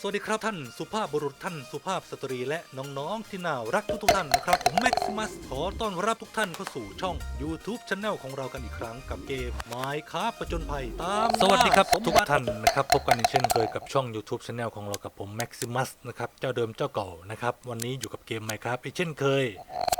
สวัสดีครับท่านสุภาพบุรุษท่านสุภาพสตรีและน้องๆที่น่ารักทุกๆท่านนะครับผมแม็กซิมัสขอต้อนรับทุกท่านเข้าสู่ช่อง YouTube Channel ของเรากันอีกครั้งกับเกม Minecraft ประจนภัยตามสวัสดีครับทุกท่านนะครับพบกันอีกเช่นเคยกับช่อง YouTube Channel ของเรากับผมแม็กซิมัสนะครับเจ้าเดิมเจ้าเก่านะครับวันนี้อยู่กับเกม Minecraft อีกเช่นเคย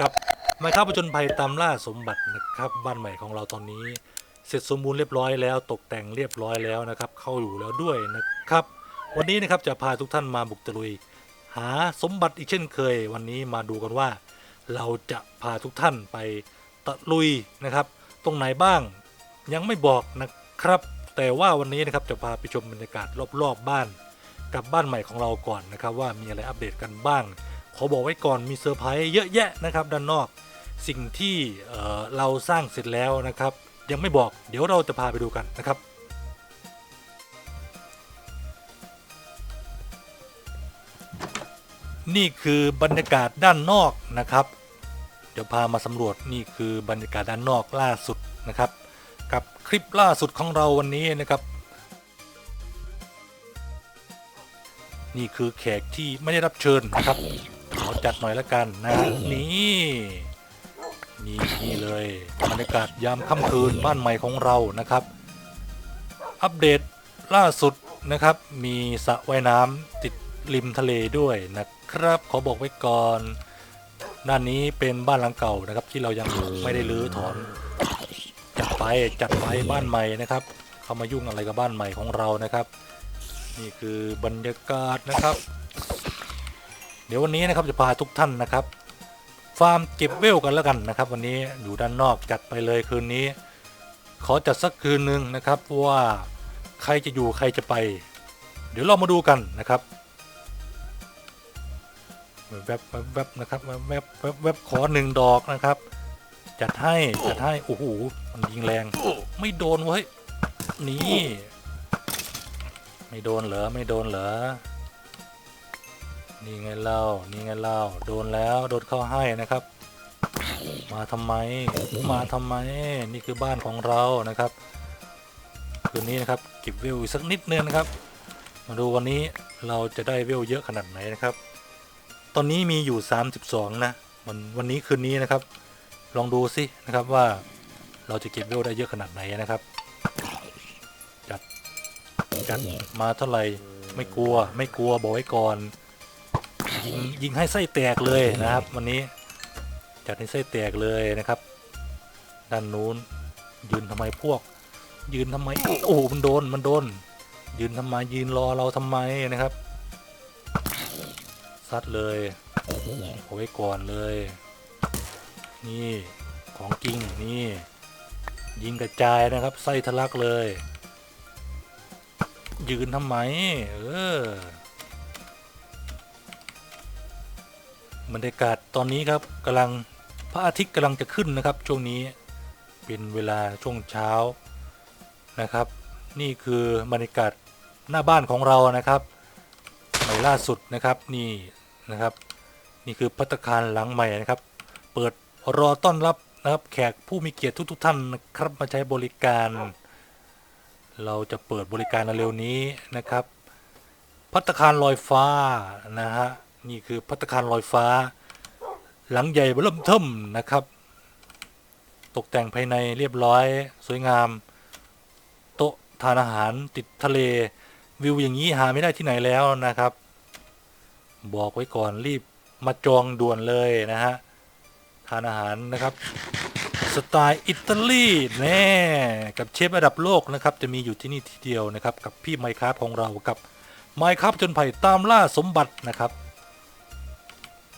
กับ Minecraft ประจนภัยตามล่าสมบัตินะครับบ้านใหม่ของเราตอนนี้ เสร็จสมบูรณ์เรียบร้อยแล้วตกแต่งเรียบร้อยแล้วนะครับเข้าอยู่แล้วด้วยนะครับ วันนี้นะครับจะพาทุกท่านมาบุกตะลุย หาสมบัติอีกเช่นเคย วันนี้มาดูกันว่า เราจะพาทุกท่านไปตะลุยนะครับ ตรงไหนบ้างยังไม่บอกนะครับ แต่ว่าวันนี้นะครับจะพาไปชมบรรยากาศรอบๆบ้าน กับบ้านใหม่ของเราก่อนนะครับ ว่ามีอะไรอัปเดตกันบ้าง ขอบอกไว้ก่อนมีเซอร์ไพรส์เยอะแยะนะครับ ด้านนอกสิ่งที่เเราสร้างเสร็จแล้วนะครับ ยังไม่บอกเดี๋ยวเราจะพาไปดูกันนะครับ นี่คือบรรยากาศด้านนอกนะครับ เดี๋ยวพามาสำรวจนี่คือบรรยากาศด้านนอกล่าสุดนะครับ กับคลิปล่าสุดของเราวันนี้นะครับ นี่คือแขกที่ไม่ได้รับเชิญนะครับขอจัดหน่อยละกันนะนี่นี่นี่เลยบรรยากาศยามค่ำคืนบ้านใหม่ของเรานะครับ อัปเดตล่าสุดนะครับ มีสระว่ายน้ำติดริมทะเลด้วยนะ ครับ ขอบอกไว้ก่อน ด้านนี้เป็นบ้านหลังเก่านะครับ ที่เรายังไม่ได้รื้อถอนจัดไปจัดไปบ้านใหม่นะครับ เข้ามายุ่งอะไรกับบ้านใหม่ของเรานะครับ นี่คือบรรยากาศนะครับ เดี๋ยววันนี้นะครับจะพาทุกท่านนะครับ ฟาร์มเก็บเวลกันแล้วกันนะครับ วันนี้อยู่ด้านนอกจัดไปเลยคืนนี้ ขอจัดสักคืนหนึ่งนะครับว่าใครจะอยู่ใครจะไป เดี๋ยวเรามาดูกันนะครับ แวบแวบแวบนะครับแวบแวบแวบแวบขอหนึ่งดอกนะครับจัดให้จัดให้โอ้โหมันยิงแรง ไม่โดนเว้ยนี่ ไม่โดนเหรอไม่โดนเหรอนี่ไงเล่านี่ไงเล่าโดนแล้วโดนเข้าให้นะครับ มาทำไมมาทำไมนี่คือบ้านของเรานะครับคืนนี้นะครับเก็บวิวอีกสักนิดนึงนะครับ มาดูวันนี้เราจะได้วิวเยอะขนาดไหนนะครับ ตอนนี้มีอยู่ 32 นะวันวันนี้คืนนี้นะครับ ลองดูสินะครับว่าเราจะเก็บวิวได้เยอะขนาดไหนนะครับ จัด จัดมาเท่าไหร่ไม่กลัวไม่กลัวบอกไว้ก่อนยิงยิงให้ไส้แตกเลยนะครับ วันนี้จัดให้ไส้แตกเลยนะครับ ด้านนู้นยืนทำไมพวก ยืนทำไมโอ้โหมันโดนมันโดน ยืนทำไมยืนรอเราทำไมนะครับ ซัดเลยเอาไว้ก่อนเลย นี่ของจริงนี่ ยิงกระจายนะครับ ไส้ทะลักเลย ยืนทำไม เออบรรยากาศตอนนี้ครับกำลังพระอาทิตย์กำลังจะขึ้นนะครับ ช่วงนี้เป็นเวลาช่วงเช้านะครับ นี่คือบรรยากาศหน้าบ้านของเรานะครับใหม่ล่าสุดนะครับ นี่ นะครับ นี่คือพัตตาคารหลังใหม่นะครับ เปิดรอต้อนรับนะครับ แขกผู้มีเกียรติทุก ๆ ท่านนะครับมาใช้บริการ เราจะเปิดบริการเร็วนี้นะครับ พัตตาคารลอยฟ้านะฮะนี่คือพัตตาคารลอยฟ้า หลังใหญ่เริ่มเทิมนะครับ ตกแต่งภายในเรียบร้อย สวยงาม โต๊ะทานอาหารติดทะเลวิวอย่างนี้หาไม่ได้ที่ไหนแล้วนะครับ บอกไว้ก่อนรีบมาจองด่วนเลยนะฮะทานอาหารนะครับสไตล์อิตาลีแน่กับเชฟระดับโลกนะครับจะมีอยู่ที่นี่ทีเดียวนะครับกับพี่ไมค์ครับของเรากับไมค์ครับจนไผ่ตามล่าสมบัตินะครับ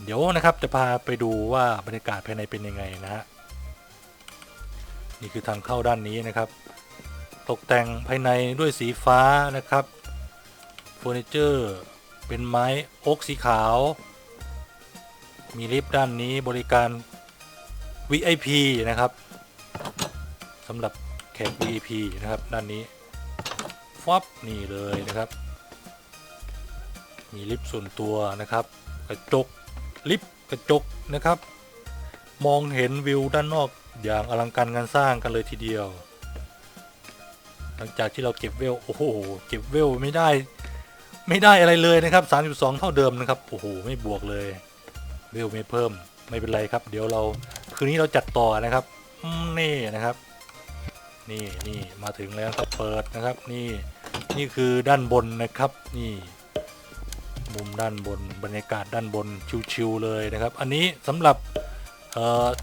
เดี๋ยวนะครับจะพาไปดูว่าบรรยากาศภายในเป็นยังไงนะฮะนี่คือทางเข้าด้านนี้นะครับ ตกแต่งภายในด้วยสีฟ้านะครับเฟอร์นิเจอร์ เป็นไม้โอ๊กสีขาว มีลิฟต์ด้านนี้บริการ VIP นะครับสำหรับแขก VIP นะครับ ด้านนี้ฟับนี่เลยนะครับ มีลิฟต์ส่วนตัวนะครับ กระจกลิฟต์กระจกนะครับ มองเห็นวิวด้านนอกอย่างอลังการงานสร้างกันเลยทีเดียว หลังจากที่เราเก็บเวล โอ้โห เก็บเวลไม่ได้ ไม่ได้อะไรเลยนะครับ 32 เท่าเดิมนะครับ โอ้โห ไม่บวกเลยเวลไม่เพิ่ม ไม่เป็นไรครับ เดี๋ยวเราคืนนี้เราจัดต่อนะครับ นี่นะครับ นี่นี่มาถึงแล้วครับ เปิดนะครับ นี่ นี่คือด้านบนนะครับ นี่ มุมด้านบน บรรยากาศด้านบน ชิวๆเลยนะครับ อันนี้สำหรับ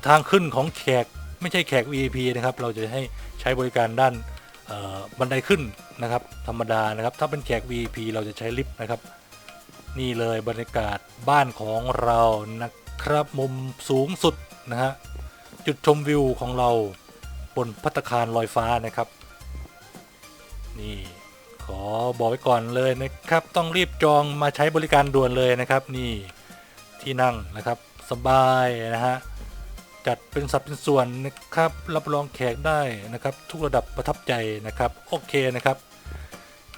ทางขึ้นของแขก ไม่ใช่แขก VIP นะครับ เราจะให้ใช้บริการด้านบันไดขึ้น นะครับ ธรรมดานะครับ ถ้าเป็นแขก VIP เราจะใช้ลิฟต์นะครับ นี่เลยบรรยากาศบ้านของเรานะครับมุมสูงสุดนะฮะจุดชมวิวของเราบนพัตตาคารลอยฟ้านะครับ นี่ขอบอกไว้ก่อนเลยนะครับ ต้องรีบจองมาใช้บริการด่วนเลยนะครับ นี่ที่นั่งนะครับสบายนะฮะ จัดเป็นสัดเป็นส่วนนะครับ รับรองแขกได้นะครับ ทุกระดับประทับใจนะครับ โอเคนะครับ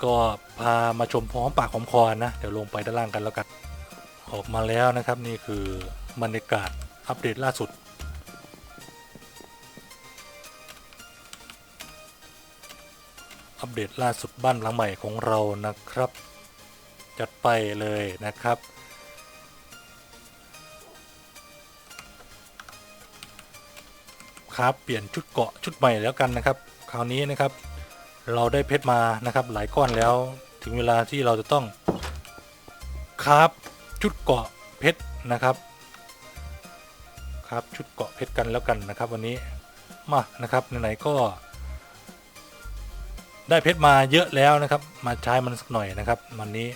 ก็พามาชมพร้อมปากหอมคอนะ เดี๋ยวลงไปด้านล่างกันแล้วกัน ออกมาแล้วนะครับนี่คือบรรยากาศอัปเดตล่าสุดอัปเดตล่าสุดบ้านหลังใหม่ของเรานะครับ จัดไปเลยนะครับ ครับเปลี่ยนชุดเกาะชุดใหม่แล้วกันนะครับ คราวนี้นะครับ เราได้เพชรมานะครับ หลายก้อนแล้วถึงเวลาที่เราจะต้องครับชุดเกาะเพชรนะครับ ครับชุดเกาะเพชรกันแล้วกันนะครับ วันนี้มานะครับไหนๆก็ ได้เพชรมาเยอะแล้วนะครับ มาใช้มันสักหน่อยนะครับ วันนี้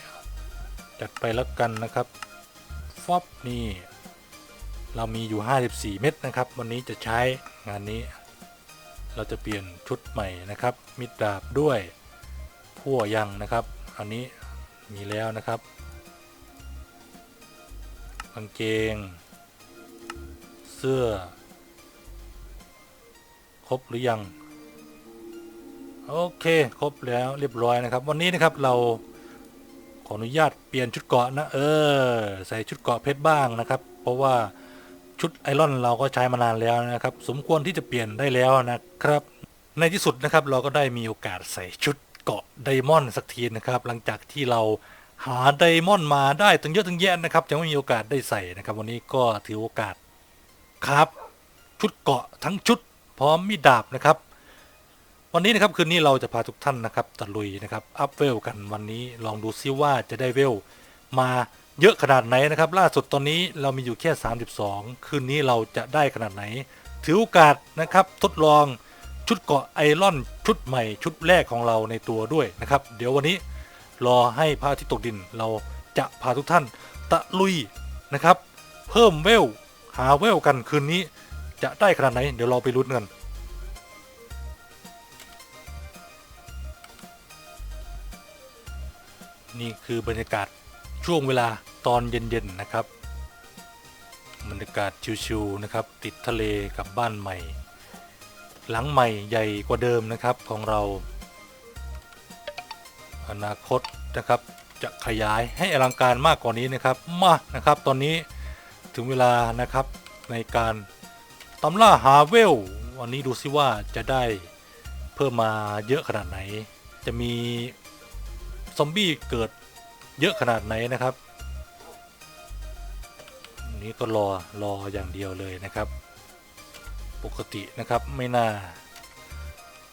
จัดไปแล้วกันนะครับฟอบนี่ เรามีอยู่ 54 เม็ดนะครับ วันนี้จะใช้งานนี้ เราจะเปลี่ยนชุดใหม่นะครับ มิดดาบด้วยพั่วยังนะครับ อันนี้มีแล้วนะครับกางเกง เสื้อ ครบหรือยัง โอเค ครบแล้วเรียบร้อยนะครับ วันนี้นะครับเราขออนุญาตเปลี่ยนชุดเกาะนะ เออ ใส่ชุดเกาะเพชรบ้างนะครับ เพราะว่า ชุดไอรอนเราก็ใช้มานานแล้วนะครับ สมควรที่จะเปลี่ยนได้แล้วนะครับ ในที่สุดนะครับเราก็ได้มีโอกาสใส่ชุดเกาะไดมอนด์สักทีนะครับ หลังจากที่เราหาไดมอนด์มาได้ตั้งเยอะตั้งแยะนะครับยังไม่มีโอกาสได้ใส่นะครับ วันนี้ก็ถือโอกาสครับ ชุดเกาะทั้งชุดพร้อมมีดดาบนะครับ วันนี้นะครับคืนนี้เราจะพาทุกท่านนะครับตะลุยนะครับอัพเวลกันวันนี้ลองดูซิว่าจะได้เวลมา เยอะขนาดไหนนะครับ ล่าสุดตอนนี้เรามีอยู่แค่ 32 คืนนี้เราจะได้ขนาดไหน ถือโอกาสนะครับทดลองชุดเกาะไอรอนชุดใหม่ชุดแรกของเราในตัวด้วยนะครับ เดี๋ยววันนี้รอให้พระอาทิตย์ตกดินเราจะพาทุกท่านตะลุยนะครับ เพิ่มเวลหาเวลกันคืนนี้จะได้ขนาดไหน เดี๋ยวเราไปลุ้นกันนี่คือบรรยากาศช่วงเวลา ตอนเย็นๆนะครับบรรยากาศชิวๆนะครับ ติดทะเลกับบ้านใหม่ หลังใหม่ใหญ่กว่าเดิมนะครับของเรา อนาคตนะครับจะขยายให้อลังการมากกว่านี้นะครับมานะครับ ตอนนี้ถึงเวลานะครับในการตำล่าหาเวล วันนี้ดูซิว่าจะได้เพิ่มมาเยอะขนาดไหน จะมีซอมบี้เกิดเยอะขนาดไหนนะครับ นี้ก็รอรออย่างเดียวเลยนะครับ ปกตินะครับไม่น่า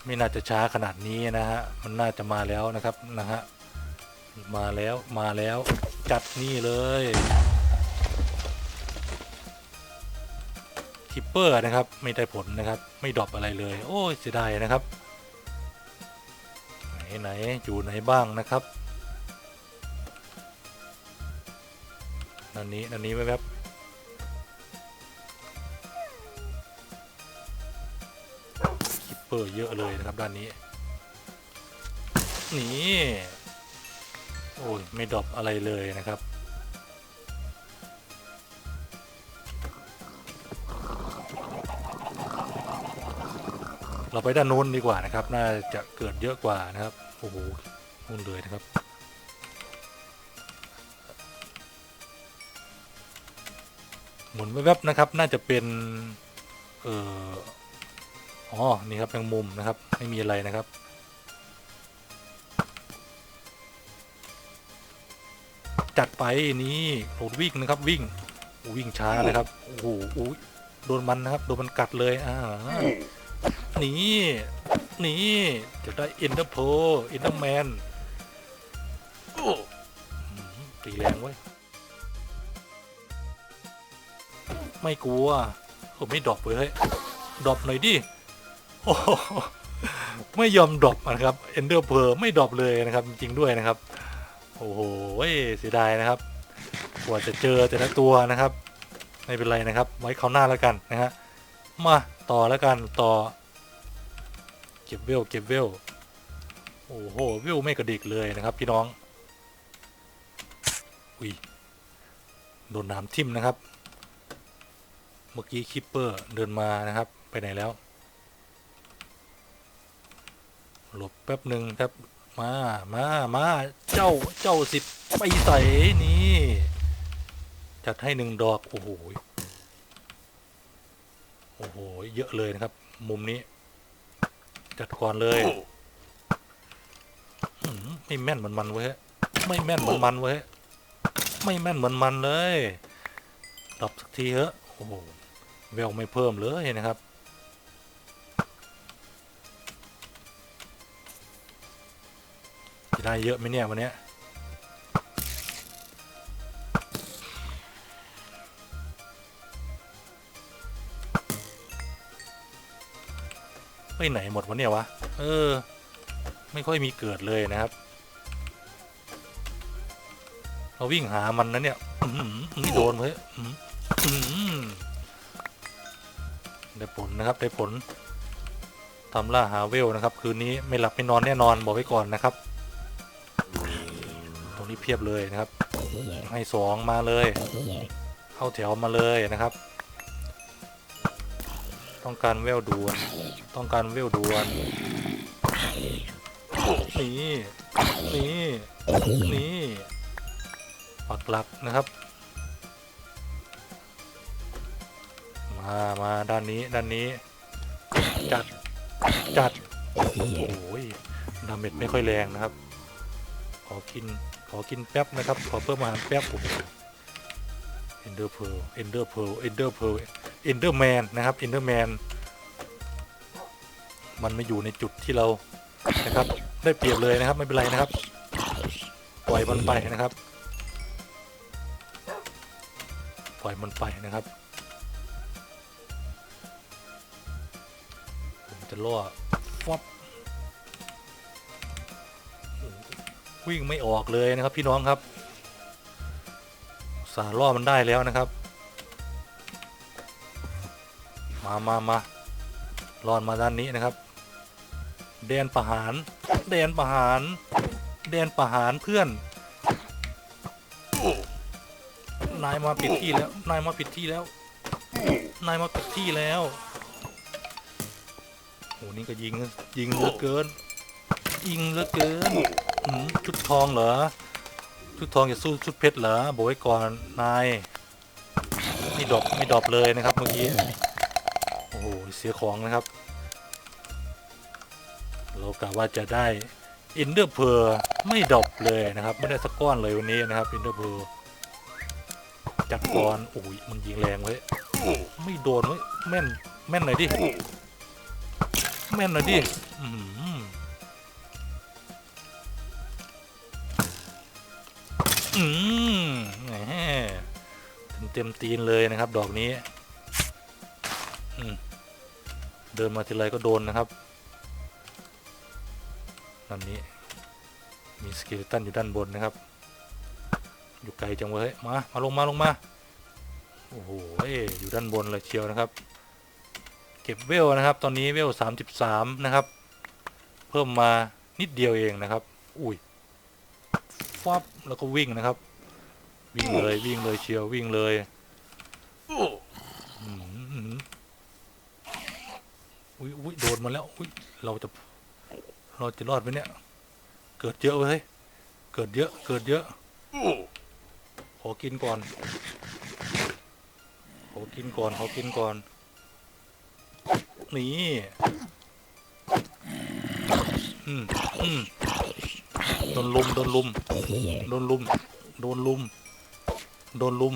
ไม่น่าจะช้าขนาดนี้นะฮะมันน่าจะมาแล้วนะครับนะฮะมาแล้วมาแล้วจัดนี่เลยคิปเปอร์นะครับไม่ได้ผลนะครับไม่ดรอปอะไรเลย โอ้ยเสียดายนะครับ ไหนไหนอยู่ไหนบ้างนะครับนันนี้นันนี้แวบๆคิป เปอร์เยอะเลยนะครับด้านนี้ นี่โอ้ยไม่ดรอปอะไรเลยนะครับ เราไปด้านนู้นดีกว่านะครับ น่าจะเกิดเยอะกว่านะครับ โอ้โหนู่นเลยนะครับหมุนแวบๆนะครับ น่าจะเป็น เอ่อ อ๋อ นี่ครับแมงมุมนะครับ ไม่มีอะไรนะครับ จัดไปนี่โหดวิ่งนะครับ วิ่งวิ่งช้านะครับโอ้โหโดนมันนะครับ โดนมันกัดเลยอ่านี่นี่จะได้อ็นเดอร์โพอ็นเดอร์แมนตีแรงเว้ย ไม่กลัวผมไม่ดรอปเลยดรอปหน่อยดิ โอ้ไม่ยอมดรอปนะครับเอนเดอร์เพอไม่ดรอปเลยนะครับ จริงๆด้วยนะครับ โอ้โหเสียดายนะครับกว่าจะเจอแต่ละตัวนะครับ ไม่เป็นไรนะครับ ไว้คราวหน้าแล้วกันนะฮะมาต่อแล้วกันต่อ เก็บเวลเก็บเวลโอ้โหเวลไม่กระดิกเลยนะครับ พี่น้องอุ้ยโดนน้ำทิ่มนะครับ เมื่อกี้คิปเปอร์เดินมานะครับ ไปไหนแล้ว หลบแป๊บหนึ่งครับ มามามาเจ้าเจ้าสิบไปใส่นี่ จัดให้หนึ่งดอก โอ้โหโอ้โห เยอะเลยนะครับ มุมนี้ จัดก่อนเลยไม่แม่นเหมือนมันเว้ยไม่แม่นเหมือนมันเว้ยไม่แม่นเหมือนมันเลยดอปสักทีเถอะโอ้โหแววไม่เพิ่มเลยนะครับ เยอะไหมเนี่ยวันนี้ไปไหนหมดวะเนี่ยวะ เออ ไม่ค่อยมีเกิดเลยนะครับ เราวิ่งหามันนะเนี่ยไม่โดนเฮ้ยได้ผลนะครับได้ผลทำล่าหาเวลนะครับ คืนนี้ไม่หลับไม่นอนแน่นอนบอกไว้ก่อนนะครับ นี้เพียบเลยนะครับ ให้สองมาเลย เข้าแถวมาเลยนะครับ ต้องการเวลด่วน ต้องการเวลด่วน นี่ นี่ นี่ปักหลักนะครับ มา มาด้านนี้ ด้านนี้ จัด จัด โอ้ยดาเมจไม่ค่อยแรงนะครับ ขอกิน ขอกินแป๊บนะครับ ขอเพิ่มอาหารแป๊บโอ้โหเอนเดอร์เพลเอนเดอร์เพลเอนเดอร์เพลเอนเดอร์แมนนะครับเอนเดอร์แมนมันมาอยู่ในจุดที่เรานะครับ ได้เปรียบเลยนะครับไม่เป็นไรนะครับ ปล่อยมันไปนะครับ ปล่อยมันไปนะครับผมจะล่อฟับ วิ่งไม่ออกเลยนะครับ พี่น้องครับสาล่อมันได้แล้วนะครับ มามามาลอนมาด้านนี้นะครับแดนประหารแดนประหารแดนประหารเพื่อน นายมาปิดที่แล้ว นายมาปิดที่แล้ว นายมาปิดที่แล้วโหนี่ก็ยิงยิงเหลือเกิน ยิงเหลือเกิน หืมชุดทองเหรอ ชุดทองจะสู้ชุดเพชรเหรอบอกไว้ก่อนนายไม่ดรอปไม่ดรอปเลยนะครับเมื่อกี้ โอ้โหเสียของนะครับ เรากะว่าจะได้อินเดอร์เพอร์ไม่ดรอปเลยนะครับ ไม่ได้สักก้อนเลยวันนี้นะครับอินเดอร์เพอร์จับก่อนโอ้ยมันยิงแรงไว้ยไม่โดนไว้ยแม่นแม่นหน่อยดิแม่นหน่อยดิอื้อ อืมเต็มตีนเลยนะครับ ดอกนี้เดินมาทีไรก็โดนนะครับนันนี้มีสเกลตันอยู่ด้านบนนะครับ อยู่ไกลจังเว้ยมา มาลงมาลงมา โอ้โหเอ้ยอยู่ด้านบนเลยเชียวนะครับ เก็บเวลนะครับ ตอนนี้เวลสามสิบสามนะครับ เพิ่มมานิดเดียวเองนะครับ อุ้ย ฟับแล้วก็วิ่งนะครับ วิ่งเลยวิ่งเลยเชียววิ่งเลยอุ้ยอุ้ยโดนมาแล้วอุ้ยเราจะเราจะรอดไหมเนี่ย เกิดเยอะเว้ยเกิดเยอะ เกิดเยอะขอกินก่อนขอกินก่อนขอกินก่อนนี่อืมอืม ดนลุมโดนลุมโดนลุมโดนลุมโดนลุม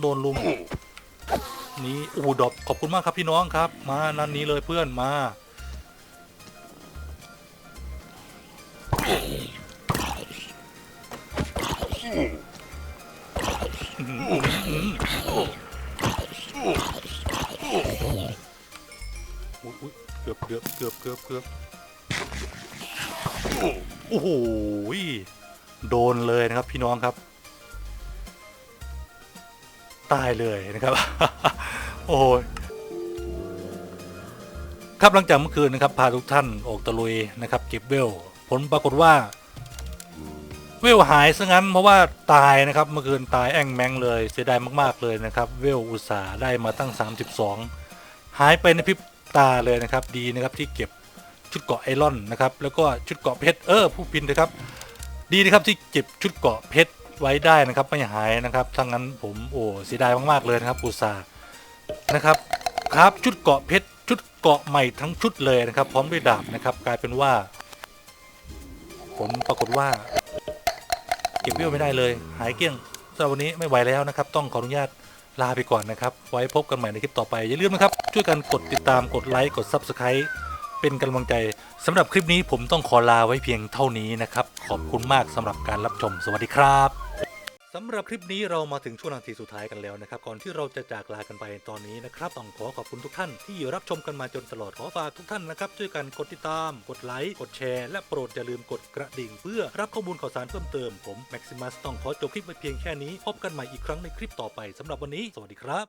โดนลุมนี้อูดอบขอบคุณมากครับพี่น้องครับ มานันนี้เลยเพื่อนมาเกือบเกือบเกือบเกือบเกือบ อ้โหโดนเลยนะครับพี่น้องครับตายเลยนะครับ โอ้ยครับหลังจากเมื่อคืนนะครับพาทุกท่านออกตะลุยนะครับเก็บเวล ผลปรากฏว่า เวลหายซะงั้นเพราะว่าตายนะครับเมื่อคืนตายแองแมงเลยเสียดายมากๆเลยนะครับ เวลอุตสาห์ได้มาตั้ง 32 หายไปในพริบตาเลยนะครับ ดีนะครับที่เก็บ ชุดเกาะไอรอนนะครับแล้วก็ชุดเกาะเพชรเออผู้พินนะครับ ดีนะครับที่เก็บชุดเกาะเพชรไว้ได้นะครับไม่หายนะครับถ้างั้นผมโอ้เสียดายมากๆเลยนะครับอุตสาห์นะครับครับชุดเกาะเพชรชุดเกาะใหม่ทั้งชุดเลยนะครับ พร้อมด้วยดาบนะครับกลายเป็นว่าผมปรากฏว่า เก็บเวไม่ได้เลย หายเกลี้ยงสำหรับวันนี้ไม่ไหวแล้วนะครับ ต้องขออนุญาตลาไปก่อนนะครับ ไว้พบกันใหม่ในคลิปต่อไปอย่าลืมนะครับ ช่วยกันกดติดตามกดไลค์กด Subscribe เป็นกำลังใจสำหรับคลิปนี้ผมต้องขอลาไว้เพียงเท่านี้นะครับ ขอบคุณมากสำหรับการรับชมสวัสดีครับสำหรับคลิปนี้เรามาถึงช่วงนาทีสุดท้ายกันแล้วนะครับ ก่อนที่เราจะจากลากันไปตอนนี้นะครับต้องขอขอบคุณทุกท่านที่รับชมกันมาจนตลอดขอฝากทุกท่านนะครับช่วยกันกดติดตาม กดไลค์กดแชร์และโปรดอย่าลืมกดกระดิ่ง เพื่อรับข้อมูลข่าวสารเพิ่มเติมผมแม็กซิมัสต้องขอจบคลิปไว้เพียงแค่นี้ พบกันใหม่อีกครั้งในคลิปต่อไปสำหรับวันนี้ สวัสดีครับ